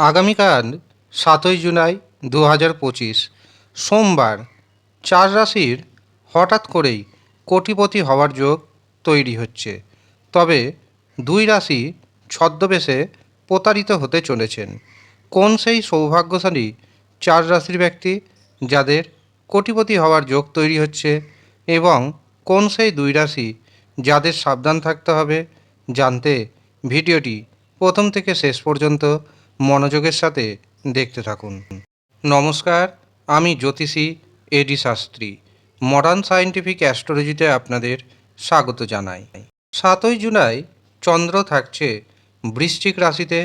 আগামীকাল সাতই জুলাই দু হাজার পঁচিশ, সোমবার। চার রাশির হঠাৎ করেই কোটিপতি হওয়ার যোগ তৈরি হচ্ছে। তবে দুই রাশি ছদ্মবেশে প্রতারিত হতে চলেছেন। কোন সেই সৌভাগ্যশালী চার রাশির ব্যক্তি যাদের কোটিপতি হওয়ার যোগ তৈরি হচ্ছে এবং কোন সেই দুই রাশি যাদের সাবধান থাকতে হবে জানতে ভিডিওটি প্রথম থেকে শেষ পর্যন্ত মনোযোগের সাথে দেখতে থাকুন। নমস্কার, আমি জ্যোতিষী A D Shastri. Modern scientific অ্যাস্ট্রোলজিতে আপনাদের স্বাগত জানাই। সাতই জুলাই চন্দ্র থাকছে বৃশ্চিক রাশিতে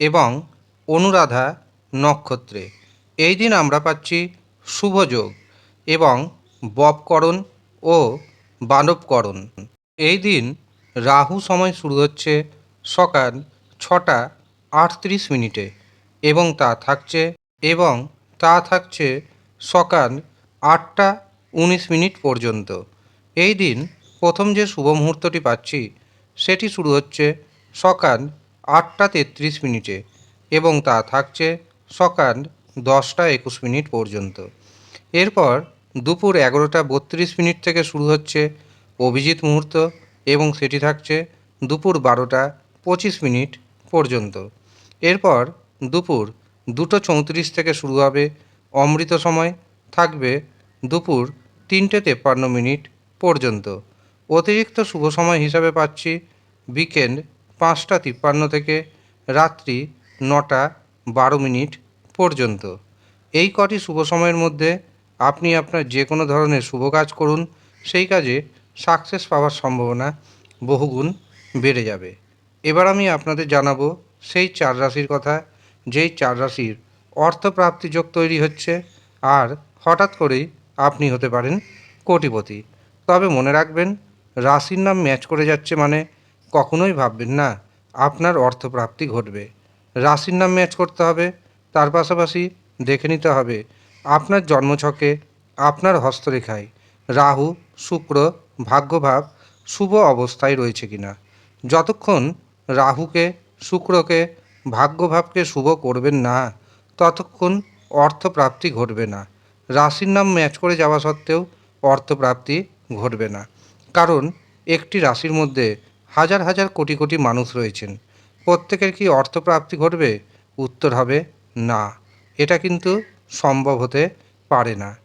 এবং অনুরাধা নক্ষত্রে। এই দিন আমরা পাচ্ছি শুভযোগ এবং বপকরণ ও বানবকরণ। এই দিন রাহু সময় শুরু হচ্ছে সকাল ছটা আটত্রিশ মিনিটে এবং তা থাকছে এবং তা থাকছে সকাল আটটা উনিশ মিনিট পর্যন্ত। এই দিন প্রথম যে শুভ মুহূর্তটি পাচ্ছি, সেটি শুরু হচ্ছে সকাল আটটা তেত্রিশ মিনিটে এবং তা থাকছে সকাল দশটা একুশ মিনিট পর্যন্ত। এরপর দুপুর এগারোটা বত্রিশ মিনিট থেকে শুরু হচ্ছে অভিজিৎ মুহূর্ত এবং সেটি থাকছে দুপুর বারোটা পঁচিশ মিনিট পর্যন্ত। এরপর দুপুর দুটো চৌত্রিশ থেকে শুরু হবে। অমৃত সময় থাকবে দুপুর তিনটে তেপ্পান্ন মিনিট পর্যন্ত। অতিরিক্ত শুভ সময় হিসাবে পাচ্ছি বিকেন্ড পাঁচটা তিপ্পান্ন থেকে রাত্রি নটা বারো মিনিট পর্যন্ত। এই কটি শুভ সময়ের মধ্যে আপনি আপনার যে কোনো ধরনের শুভ কাজ করুন, সেই কাজে সাকসেস পাওয়ার সম্ভাবনা বহুগুণ বেড়ে যাবে। এবার আমি আপনাদের জানাব সেই চার রাশির কথা, যেই চার রাশির অর্থপ্রাপ্তি যোগ তৈরি হচ্ছে আর হঠাৎ করেই আপনি হতে পারেন কোটিপতি। তবে মনে রাখবেন, রাশির নাম ম্যাচ করে যাচ্ছে মানে কখনোই ভাববেন না আপনার অর্থপ্রাপ্তি ঘটবে। রাশির নাম ম্যাচ করতে হবে, তার পাশাপাশি দেখে নিতে হবে আপনার জন্মছকে, আপনার হস্তরেখায় রাহু, শুক্র, ভাগ্যভাব শুভ অবস্থায় রয়েছে কিনা। যতক্ষণ রাহুকে শুক্রকে, ভাগ্যভাবকে শুভ করবেন না, ততক্ষণ অর্থপ্রাপ্তি ঘটবে না। রাশির নাম ম্যাচ করে যাওয়া সত্ত্বেও অর্থপ্রাপ্তি ঘটবে না। কারণ একটি রাশির মধ্যে হাজার হাজার কোটি কোটি মানুষ রয়েছেন। প্রত্যেকের কি অর্থপ্রাপ্তি ঘটবে? উত্তর হবে না। এটা কিন্তু সম্ভব হতে পারে না।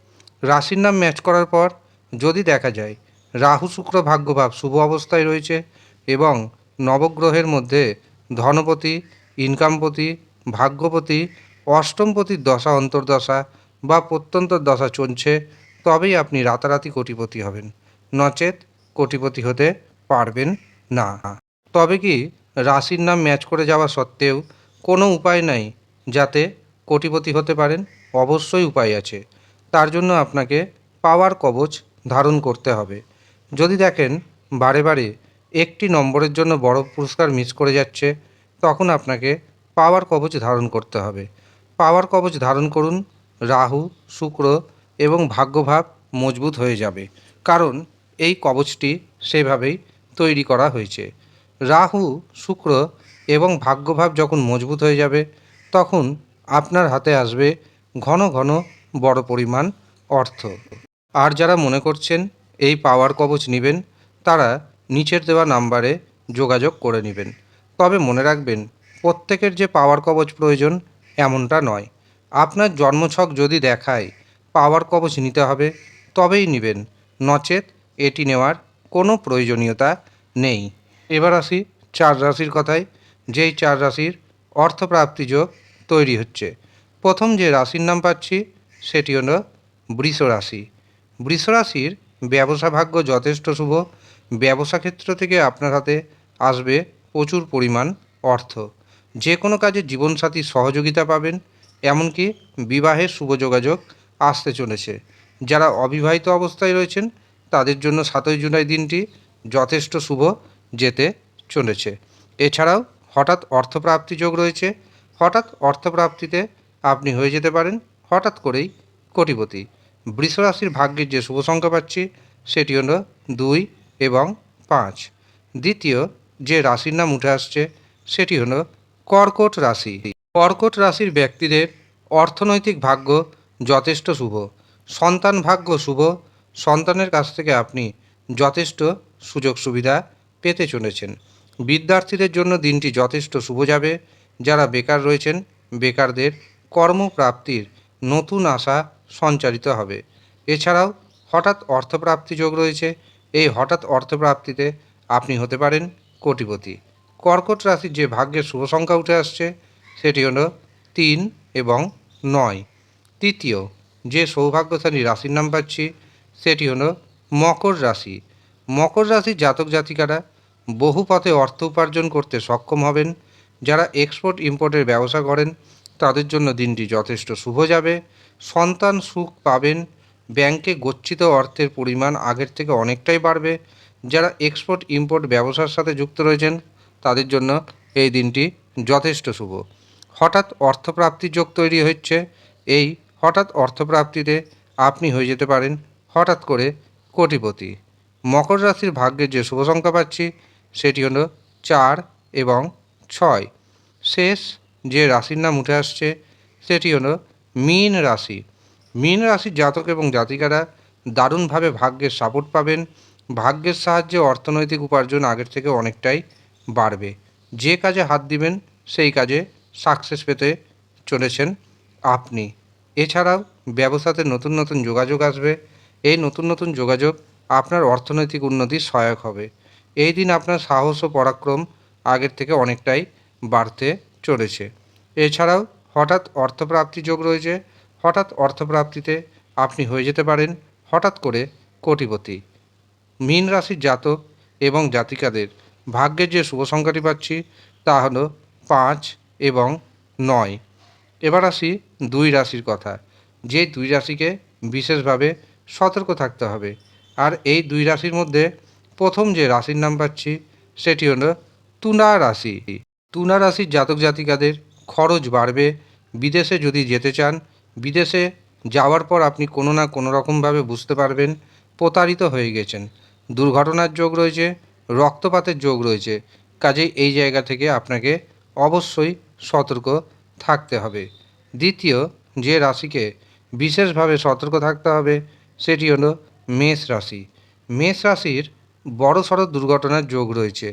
রাশির নাম ম্যাচ করার পর যদি দেখা যায়, রাহু শুক্র ভাগ্যভাব শুভ অবস্থায় রয়েছে এবং নবগ্রহের মধ্যে ধনপতি, ইনকামপতি, ভাগ্যপতি অষ্টমপতির দশা, অন্তর্দশা বা প্রত্যন্তর দশা চলছে, তবেই আপনি রাতারাতি কোটিপতি হবেন। নচেত কোটিপতি হতে পারবেন না। তবে কি রাশির নাম ম্যাচ করে যাওয়া সত্ত্বেও কোনো উপায় নাই যাতে কোটিপতি হতে পারেন? অবশ্যই উপায় আছে। তার জন্য আপনাকে পাওয়ার কবচ ধারণ করতে হবে। যদি দেখেন বারে বারে একটি নম্বরের জন্য বড় পুরস্কার মিস করে যাচ্ছে, তখন আপনাকে পাওয়ার কবচ ধারণ করতে হবে। পাওয়ার কবচ ধারণ করুন, রাহু, শুক্র এবং ভাগ্যভাব মজবুত হয়ে যাবে। কারণ এই কবচটি সেভাবেই তৈরি করা হয়েছে। রাহু, শুক্র এবং ভাগ্যভাব যখন মজবুত হয়ে যাবে, তখন আপনার হাতে আসবে ঘন ঘন বড় পরিমাণ অর্থ। আর যারা মনে করছেন এই পাওয়ার কবচ নেবেন, তারা নিচের দেওয়া নাম্বারে যোগাযোগ করে নেবেন। তবে মনে রাখবেন, প্রত্যেকের যে পাওয়ার কবচ প্রয়োজন এমনটা নয়। আপনার জন্মছক যদি দেখায় পাওয়ার কবচ নিতে হবে, তবেই নেবেন। নচেত এটি নেওয়ার কোনো প্রয়োজনীয়তা নেই। এবার আসি চার রাশির কথায়। যেই চার রাশির অর্থপ্রাপ্তি যোগ তৈরি হচ্ছে। প্রথম যে রাশির নাম পাচ্ছি, সেটি হলো বৃষ রাশি বৃষ রাশির ব্যবসা ভাগ্য যথেষ্ট শুভ। ব্যবসা ক্ষেত্র থেকে আপনার হাতে আসবে প্রচুর পরিমাণ অর্থ। যে কোনো কাজে জীবনসাথীর সহযোগিতা পাবেন, এমনকি বিবাহের শুভ যোগাযোগ আসতে চলেছে। যারা অবিবাহিত অবস্থায় রয়েছেন, তাদের জন্য সাতই জুলাই দিনটি যথেষ্ট শুভ যেতে চলেছে। এছাড়াও হঠাৎ অর্থপ্রাপ্তি যোগ রয়েছে। হঠাৎ অর্থপ্রাপ্তিতে আপনি হয়ে যেতে পারেন, হঠাৎ করেই কোটিপতি। বৃষরাশির ভাগ্যের যে শুভ সংখ্যা পাচ্ছি, সেটি হলো দুই এবং পাঁচ। দ্বিতীয়, যে রাশির নাম উঠে আসছে, সেটি হলো কর্কট রাশি। কর্কট রাশির ব্যক্তিদের অর্থনৈতিক ভাগ্য যথেষ্ট শুভ। সন্তান ভাগ্য শুভ। সন্তানের কাছ থেকে আপনি যথেষ্ট সুযোগ সুবিধা পেতে চলেছেন। বিদ্যার্থীদের জন্য দিনটি যথেষ্ট শুভ যাবে। যারা বেকার রয়েছেন, বেকারদের কর্মপ্রাপ্তির নতুন আশা সঞ্চারিত হবে। এছাড়াও হঠাৎ অর্থপ্রাপ্তি যোগ রয়েছে। এই হঠাৎ অর্থপ্রাপ্তিতে আপনি হতে পারেন কোটিপতি। কর্কট রাশির যে ভাগ্যের শুভ সংখ্যা উঠে আসছে, সেটি হল তিন এবং নয়। তৃতীয়, যে সৌভাগ্যশালী রাশির নাম পাচ্ছি, সেটি হলো মকর রাশি। মকর রাশির জাতক জাতিকারা বহু পথে অর্থ উপার্জন করতে সক্ষম হবেন। যারা এক্সপোর্ট ইম্পোর্টের ব্যবসা করেন, তাদের জন্য দিনটি যথেষ্ট শুভ যাবে। সন্তান সুখ পাবেন ব্যাংকে গচ্ছিত অর্থের পরিমাণ আগের থেকে অনেকটাই বাড়বে। যারা এক্সপোর্ট ইম্পোর্ট ব্যবসার সাথে যুক্ত রয়েছেন, তাদের জন্য এই দিনটি যথেষ্ট শুভ। হঠাৎ অর্থপ্রাপ্তির যোগ তৈরি হচ্ছে। এই হঠাৎ অর্থপ্রাপ্তিতে আপনি হয়ে যেতে পারেন হঠাৎ করে কোটিপতি। মকর রাশির ভাগ্যের যে শুভ সংখ্যা পাচ্ছি, সেটি হল চার এবং ছয়। শেষ যে রাশির নাম উঠে আসছে, সেটি হলো মীন রাশি। মীন রাশির জাতক এবং জাতিকারা দারুণভাবে ভাগ্যের সাপোর্ট পাবেন। ভাগ্যের সাহায্যে অর্থনৈতিক উপার্জন আগের থেকে অনেকটাই বাড়বে। যে কাজে হাত দিবেন, সেই কাজে সাকসেস পেতে চলেছেন আপনি। এছাড়াও ব্যবসাতে নতুন নতুন যোগাযোগ আসবে। এই নতুন নতুন যোগাযোগ আপনার অর্থনৈতিক উন্নতির সহায়ক হবে। এই দিন আপনার সাহস ও পরাক্রম আগের থেকে অনেকটাই বাড়তে চলেছে। এছাড়াও হঠাৎ অর্থপ্রাপ্তি যোগ রয়েছে। হঠাৎ অর্থপ্রাপ্তিতে আপনি হয়ে যেতে পারেন হঠাৎ করে কোটিপতি। মীন রাশির জাতক এবং জাতিকাদের ভাগ্যের যে শুভ সংখ্যাটি পাচ্ছি তা হলো পাঁচ এবং নয়। এবার আসি দুই রাশির কথা। যে দুই রাশিকে বিশেষভাবে সতর্ক থাকতে হবে। আর এই দুই রাশির মধ্যে প্রথম যে রাশির নাম পাচ্ছি সেটি হলো তুনা রাশি। তুনা রাশির জাতক জাতিকাদের খরচ বাড়বে। বিদেশে যদি যেতে চান বিদেশে যাওয়ার পর আপনি কোনো না কোনো রকমভাবে বুঝতে পারবেন, প্রতারিত হয়ে গেছেন। দুর্ঘটনার যোগ রয়েছে, রক্তপাতের যোগ রয়েছে, কাজেই এই জায়গা থেকে আপনাকে অবশ্যই সতর্ক থাকতে হবে। দ্বিতীয় যে রাশিকে বিশেষভাবে সতর্ক থাকতে হবে, সেটি হলো মেষ রাশি। মেষ রাশির বড় সড়ো দুর্ঘটনার যোগ রয়েছে,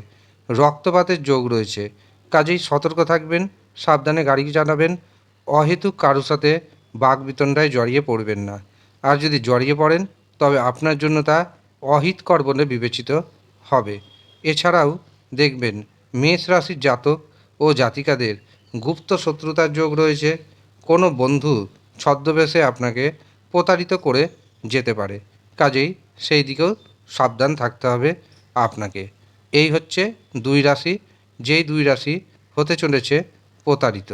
রক্তপাতের যোগ রয়েছে, কাজেই সতর্ক থাকবেন, সাবধানে গাড়ি চালাবেন, অহেতুক কারোর সাথে বাগবিতণ্ডায় জড়িয়ে পড়বেন না। আর যদি জড়িয়ে পড়েন, তবে আপনার জন্য তা অহিতকর বলে বিবেচিত হবে। এছাড়াও দেখবেন, মেষ রাশির জাতক ও জাতিকাদের গুপ্ত শত্রুতার যোগ রয়েছে। কোনো বন্ধু ছদ্মবেশে আপনাকে প্রতারিত করে যেতে পারে। কাজেই সেই দিকেও সাবধান থাকতে হবে আপনাকে। এই হচ্ছে দুই রাশি, যেই দুই রাশি হতে চলেছে প্রতারিত।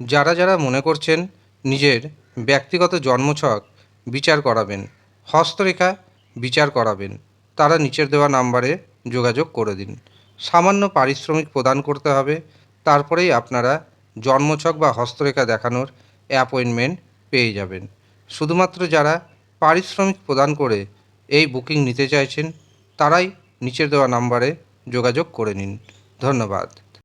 যারা যারা মনে করছেন নিজের ব্যক্তিগত জন্মছক বিচার করাবেন, হস্তরেখা বিচার করাবেন। তারা নিচের দেওয়া নাম্বারে যোগাযোগ করে দিন। সামান্য পারিশ্রমিক প্রদান করতে হবে। তারপরেই আপনারা জন্মছক বা হস্তরেখা দেখানোর অ্যাপয়েন্টমেন্ট পেয়ে যাবেন। শুধুমাত্র যারা পারিশ্রমিক প্রদান করে এই বুকিং নিতে চাইছেন, তারাই নিচের দেওয়া নাম্বারে যোগাযোগ করে নিন। ধন্যবাদ।